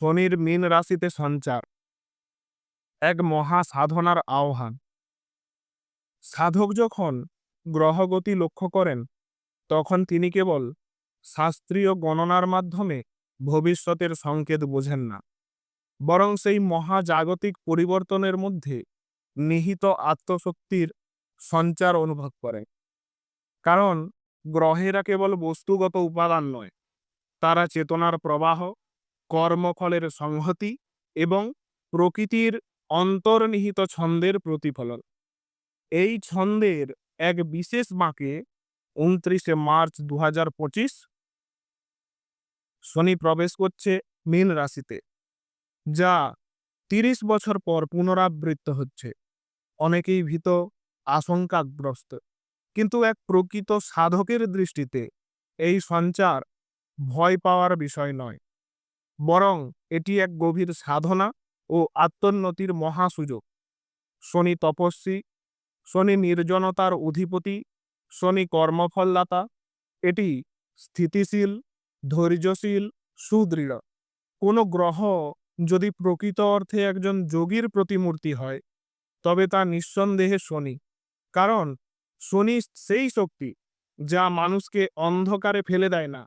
শনির মীন রাশিতে সঞ্চার। এক মহা সাধনার আহ্বান। সাধক যখন গ্রহগতি লক্ষ্য করেন, তখন তিনি কেবল শাস্ত্রীয় গণনার মাধ্যমে ভবিষ্যতের সংকেত বোঝেন না, বরং সেই মহাজাগতিক পরিবর্তনের মধ্যে নিহিত আত্মশক্তির সঞ্চার অনুভব করে কারণ গ্রহেরা কেবল বস্তুগত উপাদান নয়, তারা চেতনার প্রবাহ কর্মফলের সংহতি এবং প্রকৃতির অন্তর্নিহিত ছন্দের প্রতিফলন। এই ছন্দের এক বিশেষ বাঁকে উনত্রিশে মার্চ দু হাজার পঁচিশ শনি প্রবেশ করছে মীন রাশিতে, যা তিরিশ বছর পর পুনরাবৃত্ত হচ্ছে। অনেকেই ভীত, আশঙ্কাগ্রস্ত, কিন্তু এক প্রকৃত সাধকের দৃষ্টিতে এই সঞ্চার ভয় পাওয়ার বিষয় নয়। বরং এটি এক গভীর সাধনা ও আত্মোন্নতির মহাসুযোগ শনি তপস্বী, শনি নির্জনতার অধিপতি, শনি কর্মফলদাতা, এটি স্থিতিশীল, ধৈর্যশীল, সুদৃঢ়। কোনো গ্রহ যদি প্রকৃত অর্থে একজন যোগীর প্রতিমূর্তি হয়, তবে তা নিঃসন্দেহে শনি। কারণ শনি সেই শক্তি, যা মানুষকে অন্ধকারে ফেলে দেয় না,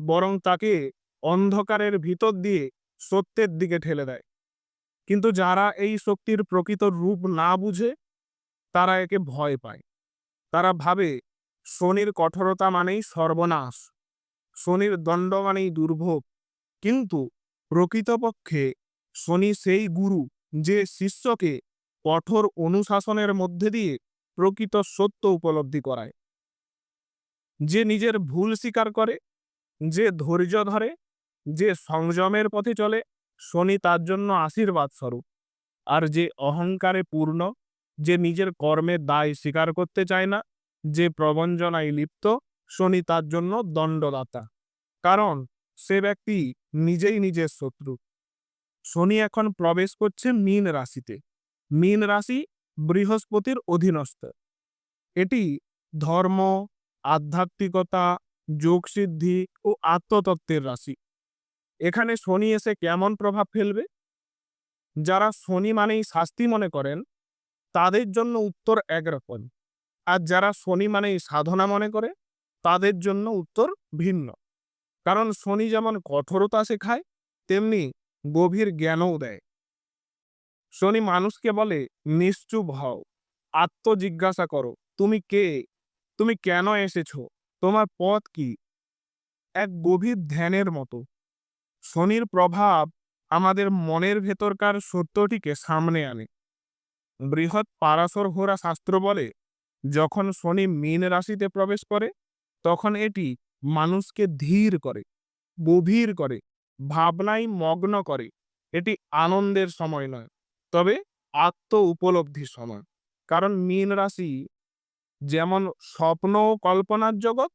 বরং তাকে অন্ধকারের ভিতর দিয়ে সত্যের দিকে ঠেলে দেয়। কিন্তু যারা এই শক্তির প্রকৃত রূপ না বুঝে, তারা একে ভয় পায়। তারা ভাবে, শনির কঠোরতা মানেই সর্বনাশ, শনির দণ্ড মানেই দুর্ভোগ। কিন্তু প্রকৃতপক্ষে শনি সেই গুরু যে শিষ্যকে কঠোর অনুশাসনের মধ্যে দিয়ে প্রকৃত সত্য উপলব্ধি করায়। যে নিজের ভুল স্বীকার করে, যে ধৈর্য ধরে যে সংযমের পথে চলে, শনি তার জন্য আশীর্বাদ স্বরূপ আর যে অহংকারে পূর্ণ, যে নিজের কর্মের দায় স্বীকার করতে চায় না, যে প্রবঞ্চনায় লিপ্ত, শনি তার জন্য দণ্ডদাতা। কারণ সে ব্যক্তি নিজেই নিজের শত্রু। শনি এখন প্রবেশ করছে মীন রাশিতে। মীন রাশি বৃহস্পতির অধীনস্থ। এটি ধর্ম, আধ্যাত্মিকতা, যোগসিদ্ধি ও আত্মতত্ত্বের রাশি। এখানে শনি এসে কেমন প্রভাব ফেলবে? যারা শনি মানেই শাস্তি মনে করেন, তাদের জন্য উত্তর একরকম আর যারা শনি মানেই সাধনা মনে করে, তাদের জন্য উত্তর ভিন্ন। কারণ শনি যেমন কঠোরতা শেখায়, তেমনি গভীর জ্ঞানও দেয়। শনি মানুষকে বলে, নিশ্চুপ হও, আত্মজিজ্ঞাসা করো, তুমি কে? তুমি কেন এসেছ? তোমার পথ কি? এক গভীর ধ্যানের মতো। শনির প্রভাব আমাদের মনের ভেতরকার সত্যটিকে সামনে আনে। বৃহৎ পারাসর হোরা শাস্ত্র বলে, যখন শনি মীন রাশিতে প্রবেশ করে, তখন এটি মানুষকে ধীর করে, গভীর করে, ভাবনায় মগ্ন করে। এটি আনন্দের সময় নয়, তবে আত্ম উপলব্ধির সময়। কারণ মীন রাশি যেমন স্বপ্ন ও কল্পনার জগৎ,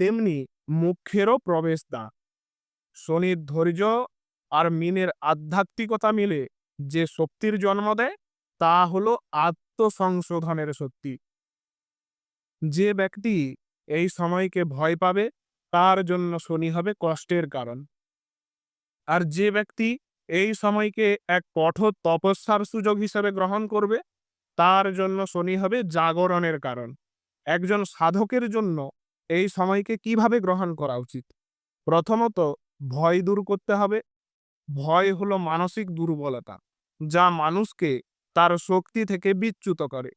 তেমনি মুখ্যেরও প্রবেশদ্বার। শনির ধৈর্য আর মিনের আধ্যাত্মিকতা মিলে যে শক্তির জন্ম দেয়, তা হলো আত্মসংশোধনের শক্তি। যে ব্যক্তি এই সময়কে ভয় পাবে, তার জন্য শনি হবে কষ্টের কারণ। আর যে ব্যক্তি এই সময়কে এক কঠোর তপস্যার সুযোগ হিসেবে গ্রহণ করবে, তার জন্য শনি হবে জাগরণের কারণ। একজন সাধকের জন্য এই সময়কে কীভাবে গ্রহণ করা উচিত? প্রথমত ভয় দূর করতে হবে। ভয় হলো মানসিক দুর্বলতা, যা মানুষকে তার শক্তি থেকে বিচ্যুত করে।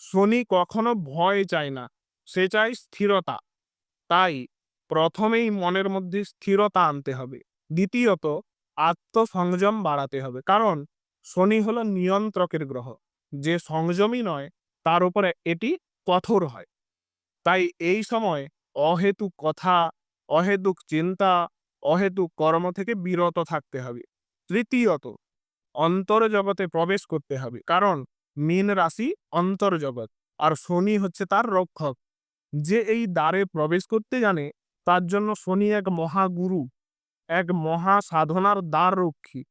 শনি কখনো ভয় চায় না, সে চায় স্থিরতা। তাই প্রথমেই মনের মধ্যে স্থিরতা আনতে হবে। দ্বিতীয়ত, আত্মসংযম বাড়াতে হবে। কারণ শনি হলো নিয়ন্ত্রকের গ্রহ। যে সংযমই নয়, তার উপরে এটি কঠোর হয়। তাই এই সময় অহেতুক কথা, অহেতুক চিন্তা অহেতুক কর্ম থেকে বিরত থাকতে হবে। তৃতীয়ত অন্তর্জগতে প্রবেশ করতে হবে। কারণ, মীন রাশি অন্তর্জগৎ আর শনি হচ্ছে তার রক্ষক। যে এই দ্বারে প্রবেশ করতে জানে, তার জন্য শনি এক মহাগুরু, এক মহা সাধনার দ্বার রক্ষী।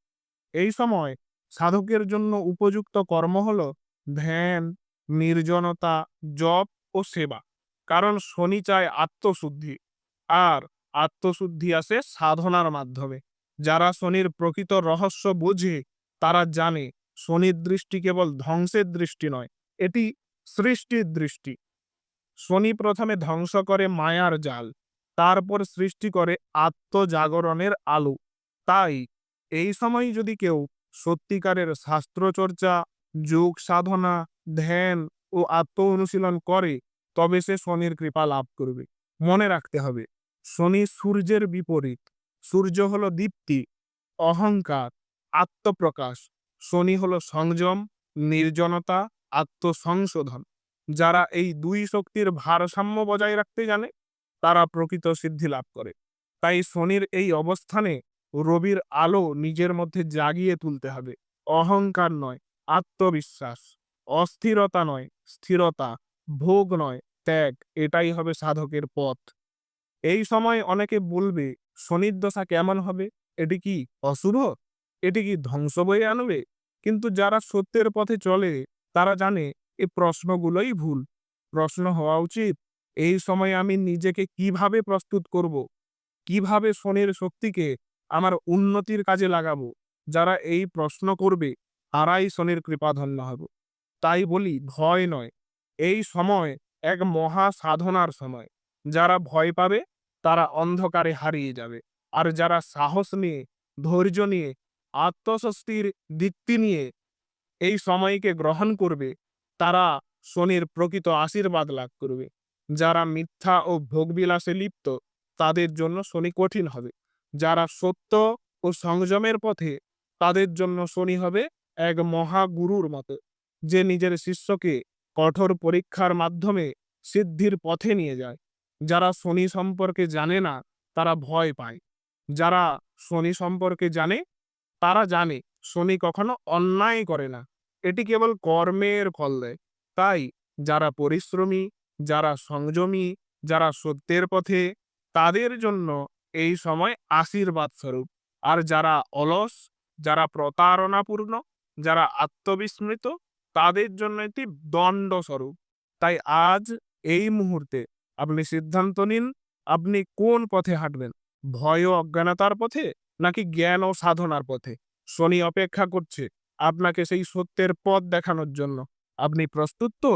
এই সময় সাধকের জন্য উপযুক্ত কর্ম হল ধ্যান, নির্জনতা, জপ ও সেবা। কারণ শনি চায় আত্মশুদ্ধি, আর আত্মশুদ্ধি আসে সাধনার মাধ্যমে। যারা শনির প্রকৃত রহস্য বুঝে, তারা জানে শনির দৃষ্টি কেবল ধ্বংসের দৃষ্টি নয়, এটি সৃষ্টির দৃষ্টি। শনি প্রথমে ধ্বংস করে মায়ার জাল, তারপর সৃষ্টি করে আত্মজাগরণের আলো। তাই এই সময় যদি কেউ সত্যিকারের শাস্ত্রচর্চা, যোগ সাধনা, ধ্যান ও আত্ম অনুশীলন করে, তবে সে শনির কৃপা লাভ করবে। মনে রাখতে হবে শনি সূর্যের বিপরীত। সূর্য হলো দীপ্তি, অহংকার, আত্মপ্রকাশ। শনি হলো সংযম, নির্জনতা, আত্মসংশোধন। যারা এই দুই শক্তির ভারসাম্য বজায় রাখতে জানে, তারা প্রকৃত সিদ্ধি লাভ করে। তাই শনির এই অবস্থানে রবির আলো নিজের মধ্যে জাগিয়ে তুলতে হবে। অহংকার নয়, আত্মবিশ্বাস। অস্থিরতা নয়, স্থিরতা। ভোগ নয়, ত্যাগ। এটাই হবে সাধকের পথ। এই সময় অনেকে বলবে, শনির দশা কেমন হবে? এটি কি অশুভ? এটি কি ধ্বংস বয়ে আনবে? কিন্তু যারা সত্যের পথে চলে, তারা জানে এই প্রশ্নগুলোই ভুল। প্রশ্ন হওয়া উচিত, এই সময় আমি নিজেকে কীভাবে প্রস্তুত করব? কীভাবে শনির শক্তিকে আমার উন্নতির কাজে লাগাবো? যারা এই প্রশ্ন করবে, তারাই শনির কৃপাধন্য হবে। তাই বলি, ভয় নয়। এই সময় এক মহা সাধনার সময়। যারা ভয় পাবে, তারা অন্ধকারে হারিয়ে যাবে। আর যারা সাহস নিয়ে, ধৈর্য নিয়ে, আত্মস্বস্তির দিকটি নিয়ে এই সময়কে গ্রহণ করবে, তারা শনির প্রকৃত আশীর্বাদ লাভ করবে। যারা মিথ্যা ও ভোগবিলাসে লিপ্ত, তাদের জন্য শনি কঠিন হবে। যারা সত্য ও সংযমের পথে, তাদের জন্য শনি হবে এক মহাগুরুর মতো। যে নিজের শিষ্যকে কঠোর পরীক্ষার মাধ্যমে সিদ্ধির পথে নিয়ে যায়। যারা শনি সম্পর্কে জানে না, তারা ভয় পায়। যারা শনি সম্পর্কে জানে, তারা জানে শনি কখনো অন্যায় করে না। এটি কেবল কর্মের ফল দেয়। তাই যারা পরিশ্রমী, যারা সংযমী, যারা সত্যের পথে, তাদের জন্য এই সময় আশীর্বাদ স্বরূপ। আর যারা অলস, যারা প্রতারণাপূর্ণ, যারা আত্মবিস্মৃত, তাদের জন্য এটি দণ্ড স্বরূপ। তাই আজ এই মুহূর্তে আপনি সিদ্ধান্ত নিন, আপনি কোন পথে হাঁটবেন? ভয় ও অজ্ঞানতার পথে, নাকি জ্ঞান ও সাধনার পথে? শনি অপেক্ষা করছে আপনাকে সেই সত্যের পথ দেখানোর জন্য। আপনি প্রস্তুত তো?